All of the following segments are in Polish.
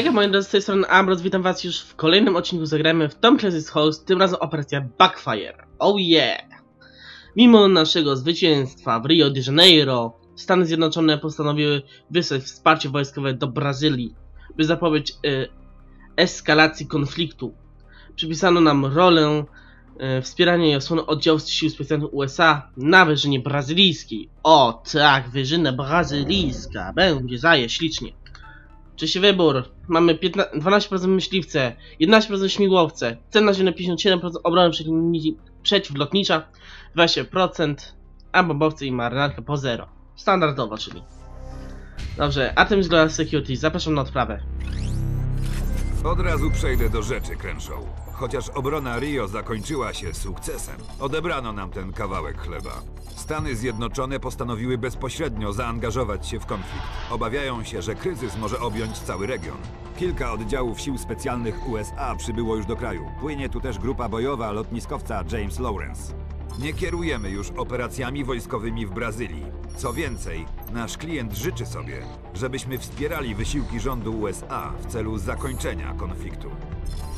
Hejka moi drodzy, z tej strony Ambros, witam was już w kolejnym odcinku zagramy w Tom Clancy's Host, tym razem operacja Backfire. Oh yeah! Mimo naszego zwycięstwa w Rio de Janeiro, Stany Zjednoczone postanowiły wysłać wsparcie wojskowe do Brazylii, by zapobiec e, eskalacji konfliktu. Przypisano nam rolę e, wspierania i osłony oddziałów sił specjalnych USA na wyżynie brazylijskiej. O tak, wyżyna brazylijska, będzie zaje ślicznie. Oczywiście wybór. Mamy 15, 12% myśliwce, 11% śmigłowce, cena ziemna 57%, obrona przeciwlotnicza 20%, a bombowce i marynarka po 0. Standardowo, czyli. Dobrze, Artemis Global Security, zapraszam na odprawę. Od razu przejdę do rzeczy, Crenshaw. Chociaż obrona Rio zakończyła się sukcesem, odebrano nam ten kawałek chleba. Stany Zjednoczone postanowiły bezpośrednio zaangażować się w konflikt. Obawiają się, że kryzys może objąć cały region. Kilka oddziałów sił specjalnych USA przybyło już do kraju. Płynie tu też grupa bojowa lotniskowca James Lawrence. Nie kierujemy już operacjami wojskowymi w Brazylii. Co więcej, nasz klient życzy sobie, żebyśmy wspierali wysiłki rządu USA w celu zakończenia konfliktu.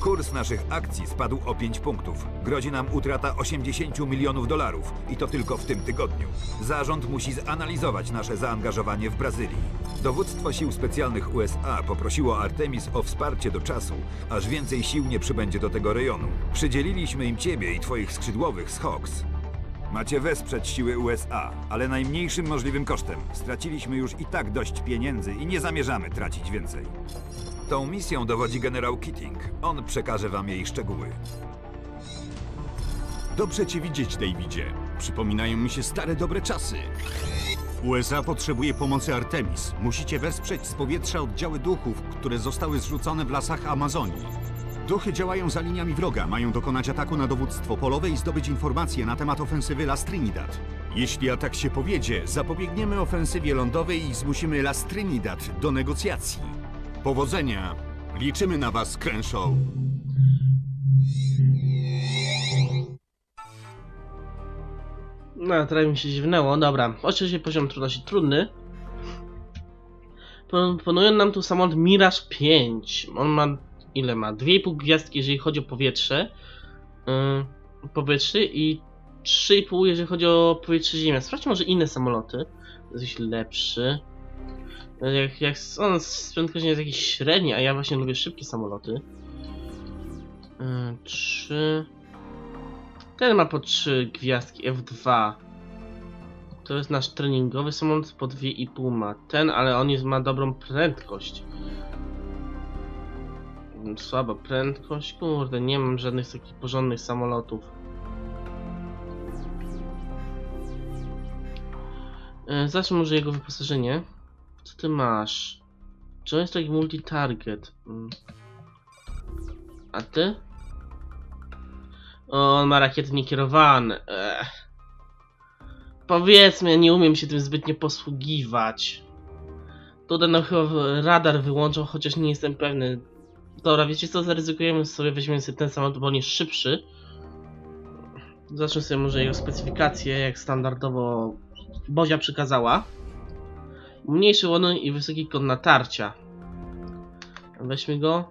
Kurs naszych akcji spadł o 5 punktów. Grozi nam utrata 80 milionów dolarów i to tylko w tym tygodniu. Zarząd musi zanalizować nasze zaangażowanie w Brazylii. Dowództwo sił specjalnych USA poprosiło Artemis o wsparcie do czasu, aż więcej sił nie przybędzie do tego rejonu. Przydzieliliśmy im ciebie i twoich skrzydłowych z Hawks. Macie wesprzeć siły USA, ale najmniejszym możliwym kosztem. Straciliśmy już i tak dość pieniędzy i nie zamierzamy tracić więcej. Tą misją dowodzi generał Keating. On przekaże wam jej szczegóły. Dobrze cię widzieć, Davidzie. Przypominają mi się stare dobre czasy. USA potrzebuje pomocy Artemis. Musicie wesprzeć z powietrza oddziały duchów, które zostały zrzucone w lasach Amazonii. Duchy działają za liniami wroga, mają dokonać ataku na dowództwo polowe i zdobyć informacje na temat ofensywy Las Trinidad. Jeśli atak się powiedzie, zapobiegniemy ofensywie lądowej i zmusimy Las Trinidad do negocjacji. Powodzenia! Liczymy na was, Crenshaw. No, trochę mi się dziwnęło, dobra. Oczywiście poziom trudności trudny. Proponują nam tu samolot Mirage 5. On ma ile ma? 2,5 gwiazdki, jeżeli chodzi o powietrze. Yy, powietrze i 3,5 jeżeli chodzi o powietrze ziemia. Sprawdźmy może inne samoloty. To jest jakiś lepszy. Jak, jak on z prędkością jest jakiś średni, a ja właśnie lubię szybkie samoloty. Yy, 3. Ten ma po 3 gwiazdki F2. To jest nasz treningowy samolot po 2,5 ma. Ten, ale on jest, ma dobrą prędkość. Słaba prędkość, kurde, nie mam żadnych takich porządnych samolotów. E, zacznę może jego wyposażenie. Co ty masz? Joystick multi-target. Mm. A ty? O, on ma rakiety niekierowane. Ech. Powiedzmy, ja nie umiem się tym zbytnio posługiwać. Tutaj no chyba radar wyłączą, chociaż nie jestem pewny. Dobra, wiecie co, zaryzykujemy sobie, weźmiemy sobie ten samolot, bo on jest szybszy. Zacznę sobie może jego specyfikację, jak standardowo Bozia przykazała. Mniejszy ładunek i wysoki kąt natarcia. Weźmy go.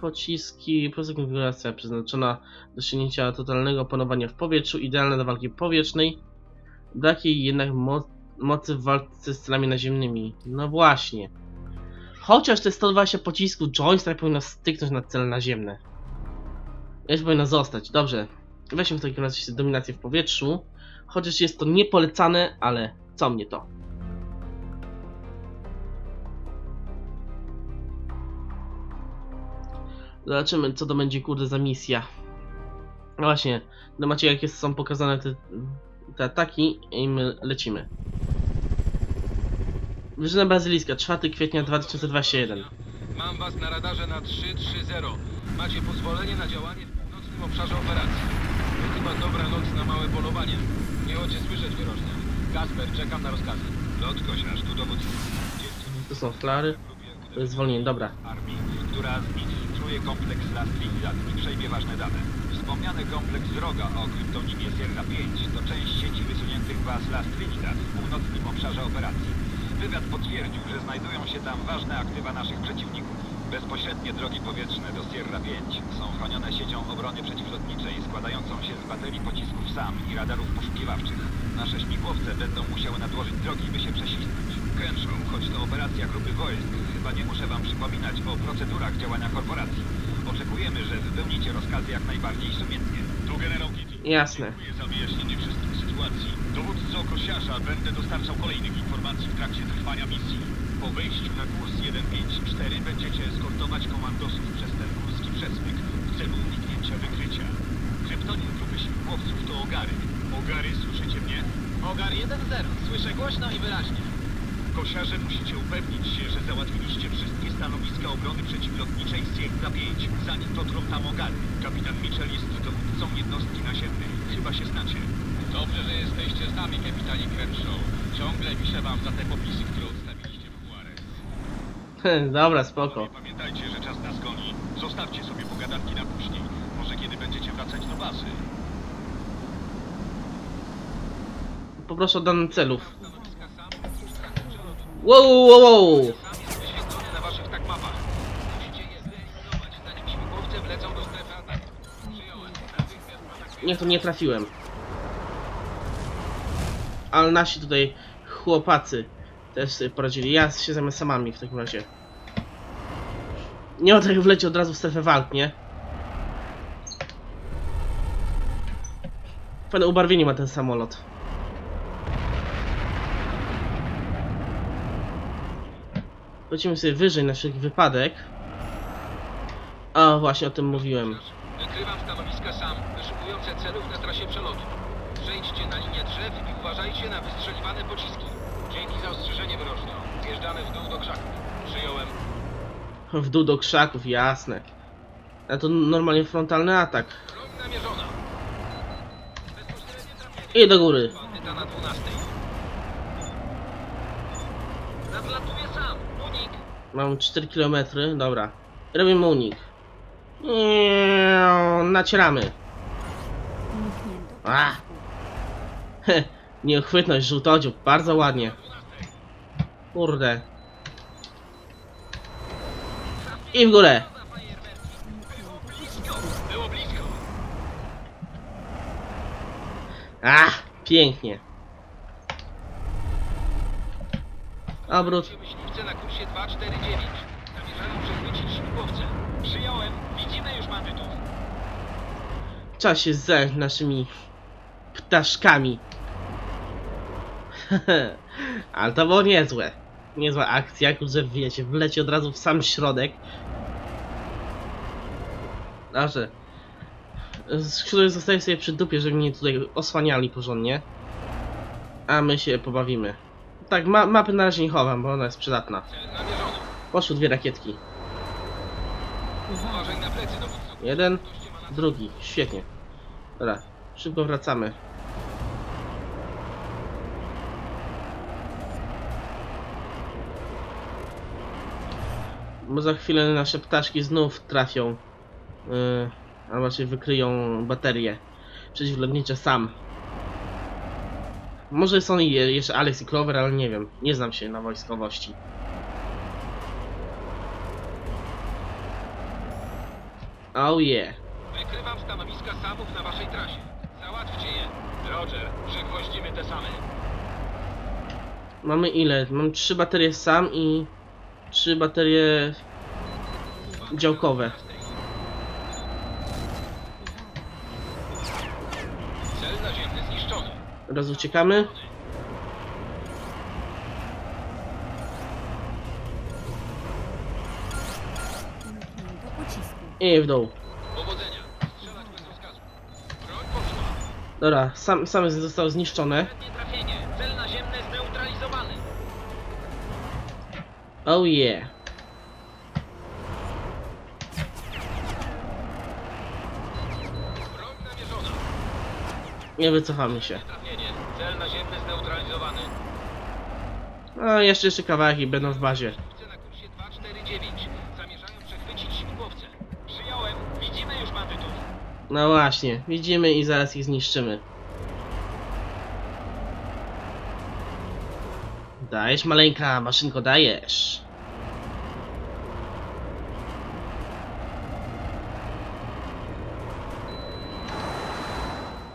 Pociski, prosta konfiguracja przeznaczona do osiągnięcia totalnego opanowania w powietrzu, idealna do walki powietrznej. Brak jej jednak mo mocy w walce z celami naziemnymi. No właśnie. Chociaż te 120 pocisków joystick powinno styknąć na cele naziemne. Jeszcze powinno zostać, dobrze. Weźmy w takim razie dominację w powietrzu. Chociaż jest to niepolecane, ale co mnie to? Zobaczymy, co to będzie kurde za misja. No właśnie, no macie jakie są pokazane te, te ataki i my lecimy. Wyżyna Brazylijska, 4 kwietnia 2021. Mam was na radarze na 330. Macie pozwolenie na działanie w północnym obszarze operacji. To chyba dobra noc na małe polowanie. Miło cię słyszeć, wyrocznie. Kasper, czekam na rozkazy. Lot kosiarz, tu dowództwo. To są flary. To jest zwolnienie, dobra. armii, która zinstaluje kompleks Las Trinidad i przejmie ważne dane. Wspomniany kompleks Droga o kryptonimie Sierra 5 to część sieci wysuniętych baz Las Trinidad w północnym obszarze operacji. Wywiad potwierdził, że znajdują się tam ważne aktywa naszych przeciwników. Bezpośrednie drogi powietrzne do Sierra 5 są chronione siecią obrony przeciwlotniczej składającą się z baterii pocisków SAM i radarów poszukiwawczych. Nasze śmigłowce będą musiały nadłożyć drogi, by się prześlizgnąć. Crenshaw, choć to operacja grupy wojsk, chyba nie muszę wam przypominać o procedurach działania korporacji. Oczekujemy, że wypełnicie rozkazy jak najbardziej sumiennie. Tu generał Kitty. Jasne. Dziękuję za wyjaśnienie wszystkich sytuacji. Dowódco Kosiarza będę dostarczał kolejnych informacji w trakcie trwania misji. Po wejściu na kurs 154 będziecie eskortować komandosów przez ten górski przesmyk w celu uniknięcia wykrycia. Kryptonim grupy śmigłowców to Ogary. Ogary, słyszycie mnie? Ogar 1-0. Słyszę głośno i wyraźnie. Kosiarze musicie upewnić się, że załatwiliście wszystkie stanowiska obrony przeciwlotniczej Sierra 5, zanim dotrą tam Ogary. Kapitan Mitchell jest dowódcą jednostki naziemnej. Chyba się znacie. Dobrze, że jesteście z nami, kapitanie Crenshaw. Ciągle piszę wam za te popisy, które odstawiliście w Juarez. Dobra, spoko. Pamiętajcie, że czas nas goni. Zostawcie sobie pogadanki na później. Może kiedy będziecie wracać do bazy. Poproszę o dane celów. Wow, wow, wow. Sam jest wyświetlony na waszych tak mapach. Musicie je wyeliminować, zanim śmigłowce wlecą do strefy ataku. Przyjąłem. Natychmiast atakuję. Nie, to nie trafiłem. Ale nasi tutaj chłopacy też sobie poradzili. Ja się zajmę samami w takim razie. Nie ma tak wleci od razu w strefę walk, nie? Fajne ubarwienie ma ten samolot. Lecimy sobie wyżej na wszelki wypadek. A właśnie o tym mówiłem. Wykrywam stanowiska sam, wyszukujące celów na trasie przelotu. Przejdźcie na linię drzew i uważajcie na wystrzeliwane pociski. Dzięki za ostrzeżenie wyrocznią. Wjeżdżamy w dół do krzaków. Przyjąłem. W dół do krzaków, jasne. A to normalnie frontalny atak. Namierzona. I do góry. Bandyta na 12. Nadlatuję sam. Unik. Mam 4 km, dobra. Robimy unik. Eee, Nacieramy. Uniknięto A! Nieuchwytność, żółtodziób, bardzo ładnie. Kurde. I w górę. Ach, pięknie. Obrót. Myśliwce na kursie 249. Zamierzają przechwycić śmigłowce. Przyjąłem. Widzimy już bandytów. Trzeba się zająć naszymi ptaszkami. Ale to było niezłe. Niezła akcja, kurczę, wiecie, wleci od razu w sam środek. Dobrze. Skrzydły zostaje sobie przy dupie, żeby mnie tutaj osłaniali porządnie. A my się pobawimy. Tak, ma mapy na razie nie chowam, bo ona jest przydatna. Poszły dwie rakietki. Jeden, drugi. Świetnie. Dobra, szybko wracamy. Bo za chwilę nasze ptaszki znów trafią. Yy, a raczej wykryją baterie przeciwlotnicze sam. Może są jeszcze Alex i Clover, ale nie wiem. Nie znam się na wojskowości. Oh yeah. Wykrywam stanowiska samów na waszej trasie. Załatwcie je. Roger, przygwoździmy te same. Mamy ile? Mam trzy baterie sam i trzy baterie działkowe. Cel naziemny zniszczony. Teraz uciekamy. I w dół. Powodzenia. Strzelać bez rozkazu. Broń poszła. Dobra, sam, same zostały zniszczone. Przednie trafienie. Cel naziemny zneutralizowany. Oh yeah. Nie wycofamy się. Cel naziemny zneutralizowany. No, jeszcze jeszcze kawałek i będą w bazie. Na kursie 249. Zamierzają przechwycić śmigłowce. Przyjąłem. Widzimy już bandytów. No właśnie, widzimy i zaraz ich zniszczymy. Dajesz maleńka, maszynko dajesz.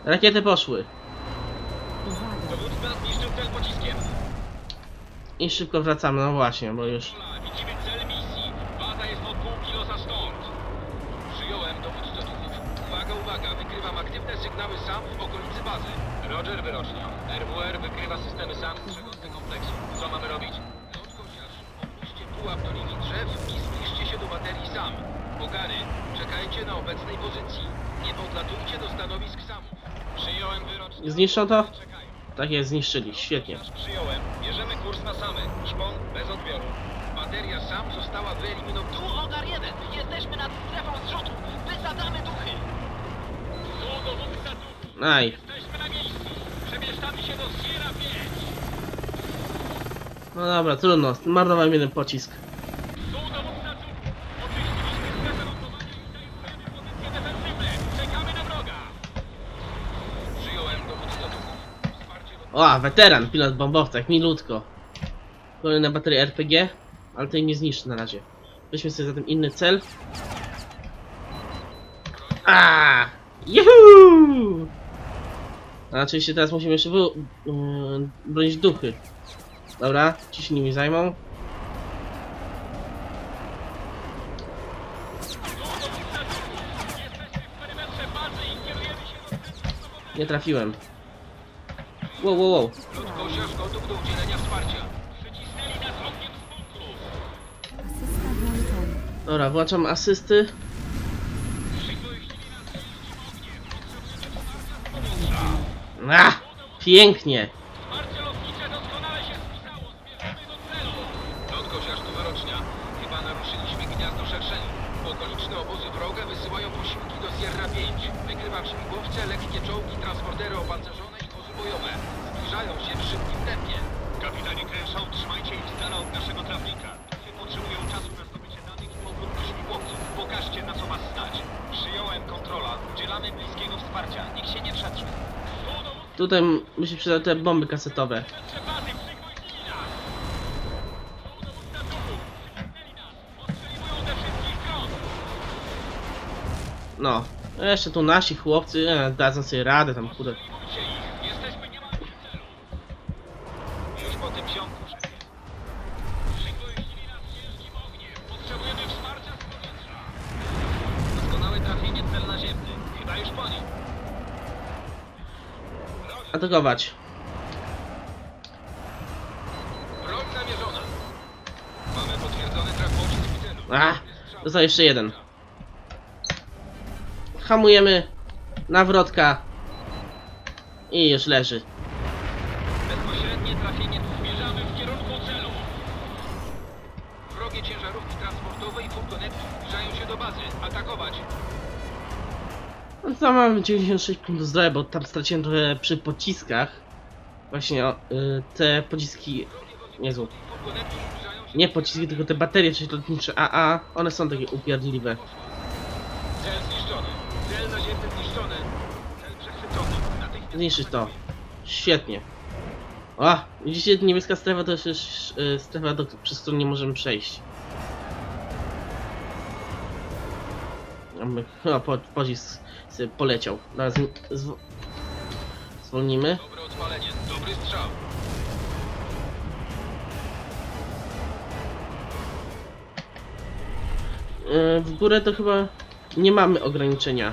Rakiety poszły. Dowódca zniszczył cel pociskiem. I szybko wracamy, no właśnie, bo już... Widzimy cel misji. Baza jest od pół kilosa stąd. Przyjąłem dowódcę duchów. Uwaga, uwaga, wykrywam aktywne sygnały SAM w okolicy bazy. Roger wyrocznia. RWR wykrywa systemy SAM z trzech kompleksu. Co mamy robić? Odkosiarz, opuśćcie pułap do linii drzew i zbliżcie się do baterii SAM. Bogary, czekajcie na obecnej pozycji. Nie podlatujcie do stanowisk SAMów. Zniszczą to? Tak jest, zniszczyli, świetnie. Przyjąłem. Bierzemy kurs na same. Szpon bez odbioru. Bateria sam została wyeliminowana. Tu Ogar 1! Jesteśmy nad strefą zrzutu! Wysadzamy duchy! Tu dowódca duchów! Aj, Jesteśmy na miejscu! Przemieszczamy się do Sierra 5! no dobra, trudno, zmarnowałem jeden pocisk. Tu dowódca duchów! Oczyściliśmy strefę lądowania i zajmujemy pozycje defensywne! Czekamy na wroga! Przyjąłem dowódca duchów. Wsparcie do... O, weteran, pilot bombowca, jak milutko. Kolejna bateria RPG, ale tej nie zniszczy na razie. Weźmy sobie zatem inny cel. A! Juhu! A oczywiście teraz musimy jeszcze yy, bronić duchy. Dobra, ci się nimi zajmą. Nie trafiłem. Wow, wow, wow. Dobra, włączam asysty. A, pięknie. Tutaj m- by się przydały te bomby kasetowe. No. Jeszcze tu nasi chłopcy, e, dadzą sobie radę tam, kurde. Atakować. Broń zamierzona. Mamy potwierdzony traf pocisk w celu. A, został jeszcze jeden. Hamujemy. Nawrotka. I już leży. No to mamy 96 punktów zdrowia, bo tam straciłem trochę przy pociskach. Właśnie o, y, te pociski... Jezu. Nie pociski, tylko te baterie, czyli lotnicze AA. One są takie upierdliwe. Cel zniszczony. Cel naziemny zniszczony. Cel przechwycony. Natychmiast Zniszczyć to. Świetnie. O, widzicie, niebieska strefa to jest już y, strefa, do, przez którą nie możemy przejść. A my- O, po, pocisk sobie poleciał. Teraz zw zwolnimy. Dobre odpalenie. Dobry strzał. Y, w górę to chyba nie mamy ograniczenia.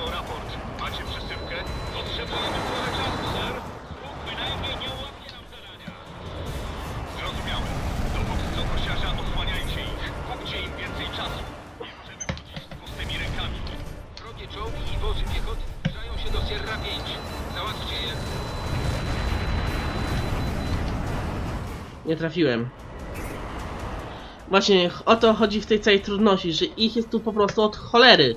O raport. Macie przesyłkę? Potrzebujemy trochę czasu, sir. Bóg bynajmniej nie ułapie nam zadania. Zrozumiałem. Dowódco kosiarza, osłaniajcie ich. Kupcie im więcej czasu. Nie możemy wrócić z pustymi rękami. Wrogie czołgi i wozy piechoty zbliżają się do Sierra 5. Załatwcie je. Nie trafiłem. Właśnie o to chodzi w tej całej trudności, że ich jest tu po prostu od cholery.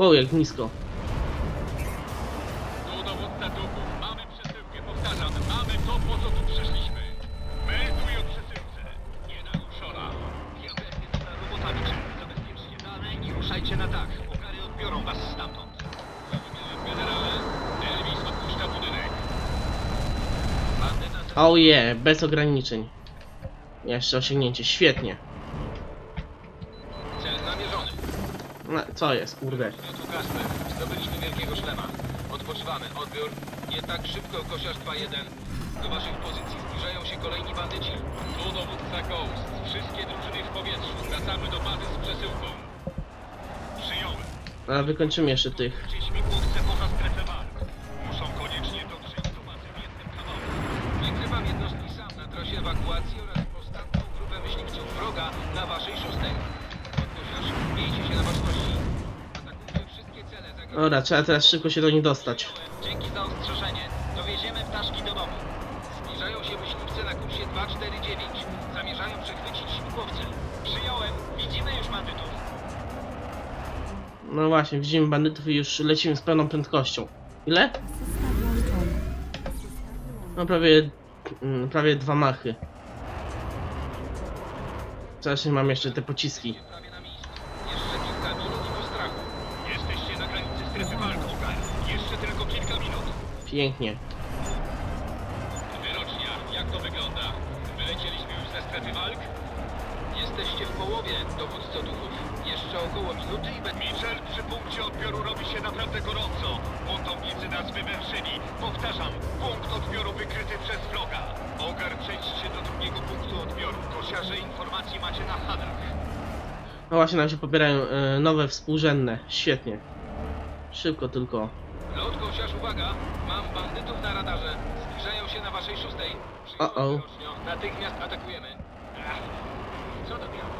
Wow, jak nisko. Tu dowódca. Mamy przesyłkę, powtarzam. Mamy to, po co tu przyszliśmy. Melduj o przesyłce. Nie naruszona. Diabelnie. Zabezpieczcie dane i ruszajcie na dach. Ogary odbiorą was stamtąd. Generale, Elvis opuszcza budynek. Bandyta Oh yeah, bez ograniczeń. Jeszcze osiągnięcie, świetnie. No, co jest, kurde. Tu Kasper. Zdobyliśmy wielkiego szlema. Odpoczywamy. Odbiór. Nie tak szybko, kosiarz 2-1. Do waszych pozycji zbliżają się kolejni bandyci. Tu dowódca Ghost. Wszystkie drużyny w powietrzu. Wracamy do bazy z przesyłką. Przyjąłem. Ale wykończymy jeszcze tych. Gdzie śmigłowce poza strefę Dobra, trzeba teraz szybko się do nich dostać. Dzięki za ostrzeżenie. Dowieziemy ptaszki do domu. Zbliżają się myśliwce na kursie 249. Zamierzają przechwycić śmigłowce. Przyjąłem. Widzimy już bandytów. No właśnie, widzimy bandytów i już lecimy z pełną prędkością. Ile? No prawie, mm, prawie dwa machy. Teraz mam jeszcze te pociski. Prawie na miejscu. Jeszcze kilka minut i po strachu. Jesteście na granicy strefy walk, Ogar. Jeszcze tylko kilka minut. Pięknie. Wyrocznia, jak to wygląda? Wylecieliśmy już ze strefy walk? Jesteście w połowie, dowódco duchów. Jeszcze około minuty i będzie... Mitchell, przy punkcie odbioru robi się naprawdę gorąco. Buntownicy nas wywęszyli. Powtarzam, punkt odbioru wykryty przez wroga. Ogar, przejdźcie do drugiego punktu odbioru. Kosiarze informacji macie na hadach. No właśnie nam się pobierają e, nowe współrzędne. Świetnie. Szybko tylko. Lot kosiarz, uwaga! Mam bandytów na radarze. Zbliżają się na waszej szóstej. Uh-oh. wyrocznią. Natychmiast atakujemy. Ach, Co to miało?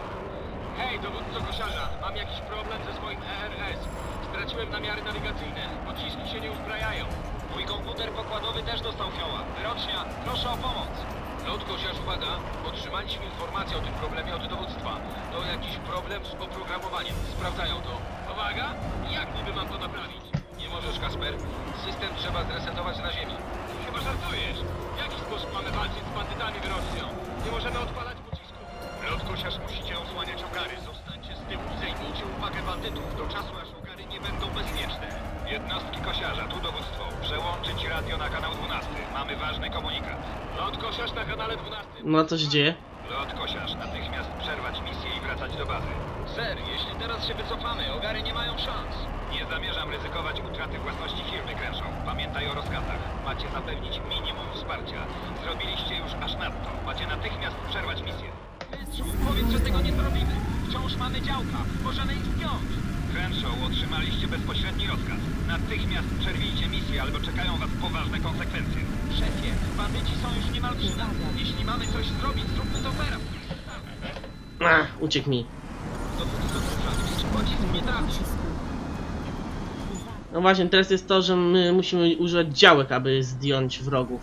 Hej, dowódco kosiarza, mam jakiś problem ze swoim ERS. Straciłem namiary nawigacyjne. Pociski się nie uzbrajają. Mój komputer pokładowy też dostał fioła. Wyrocznia, proszę o pomoc. Lot kosiarz, uwaga! Otrzymaliśmy informację o tym problemie od dowództwa. To jakiś problem z oprogramowaniem. Sprawdzają to. Uwaga! Jak niby No co się dzieje? Lot kosiarz, natychmiast przerwać misję i wracać do bazy. Ser, jeśli teraz się wycofamy, ogary nie mają szans. Nie zamierzam ryzykować utraty własności firmy Gręszą. Pamiętaj o rozkazach. Macie zapewnić minimum wsparcia. Zrobiliście już aż nadto. Macie natychmiast przerwać misję. Mistrzu, powiedz, że tego nie zrobimy. Wciąż mamy działka. Możemy ich zdjąć. Gręszą, otrzymaliście bezpośredni rozkaz. Natychmiast przerwijcie misję, albo czekają was poważne konsekwencje. Szefie, bandyci są już niemal przy nas. Jeśli mamy coś zrobić, zróbmy to teraz. Ach, uciekł mi. No właśnie, teraz jest to, że my musimy używać działek, aby zdjąć wrogów.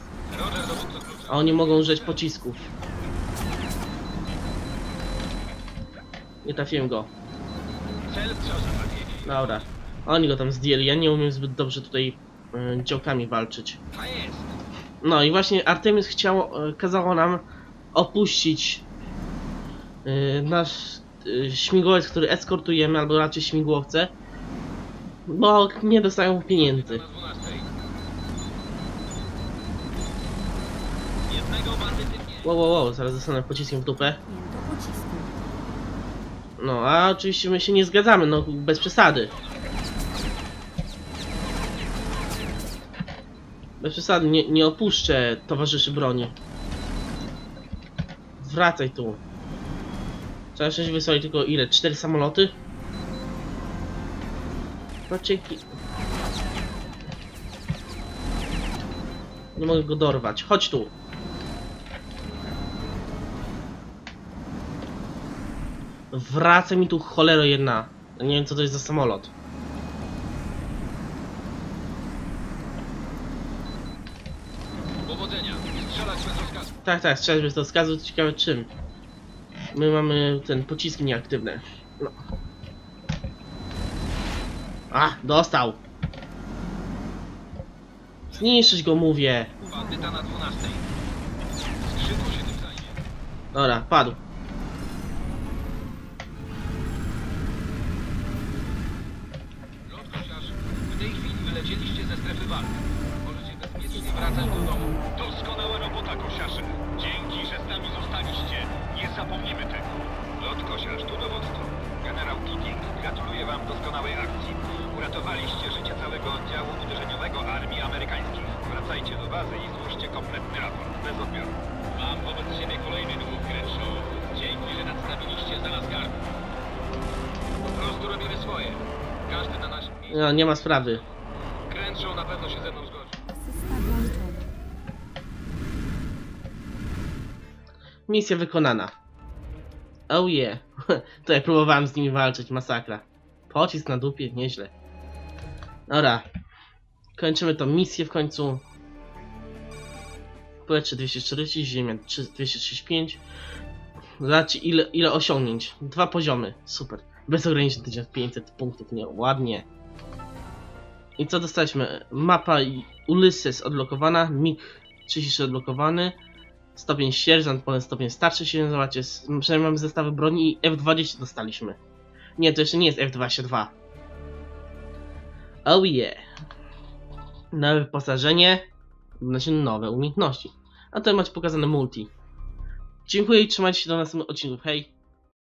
A oni mogą użyć pocisków. Nie trafiłem go. Dobra. Oni go tam zdjęli. Ja nie umiem zbyt dobrze tutaj y, walczyć. No i właśnie Artemis chciało, e, kazało nam opuścić e, nasz e, śmigłowiec, który eskortujemy, albo raczej śmigłowce, bo nie dostają pieniędzy. Na 12. Jednego bandyty mniej. Wow, wow, wow, zaraz dostanę pociskiem w dupę. No, a oczywiście my się nie zgadzamy, no bez przesady. Bez przesady, nie, nie opuszczę towarzyszy broni. Wracaj tu. Trzeba szczęście wysłać tylko ile? Cztery samoloty? No. Nie mogę go dorwać. Chodź tu. Wracaj mi tu cholero jedna. Nie wiem co to jest za samolot. Powodzenia. Strzelać bez rozkazu. Tak, tak, strzelać bez rozkazu, ciekawe czym. My mamy ten pociski nieaktywne. No. A, dostał. Zniszczyć go, mówię. Bandyta na 12. Skrzydło się tym zajmie. Dobra, padł. Możecie bezpiecznie wracać do domu. Doskonała robota, kosiarze. Dzięki, że z nami zostaliście. Nie zapomnimy tego. Lot kosiarz, tu dowództwo. Generał Keating, gratuluję wam doskonałej akcji. Uratowaliście życie całego oddziału uderzeniowego armii amerykańskich. Wracajcie do bazy i złóżcie kompletny raport. Bez odbioru. Mam wobec siebie kolejny dług, Crenshaw. Dzięki, że nadstawiliście za nas garb. Po prostu robimy swoje. Każdy na naszym miejscu. No, nie ma sprawy. Się ze mną zgodzi. Misja wykonana. Oh yeah. to ja próbowałem z nimi walczyć, masakra. Pocisk na dupie, nieźle. Dobra. Kończymy tą misję w końcu. Powietrze 240, ziemia 3 235. Zobaczcie ile, ile osiągnięć. Dwa poziomy. Super. Bez ograniczeń 1500 punktów, nie? Ładnie. I co dostaliśmy? Mapa Ulysses odblokowana, MiG 33 odblokowany. Stopień sierżant, potem stopień starszy się zobaczcie, przynajmniej mamy zestawy broni i F20 dostaliśmy. Nie, to jeszcze nie jest F22. Oh yeah. Nowe wyposażenie, znaczy nowe umiejętności. A tutaj macie pokazane multi. Dziękuję i trzymajcie się do następnych odcinków, hej!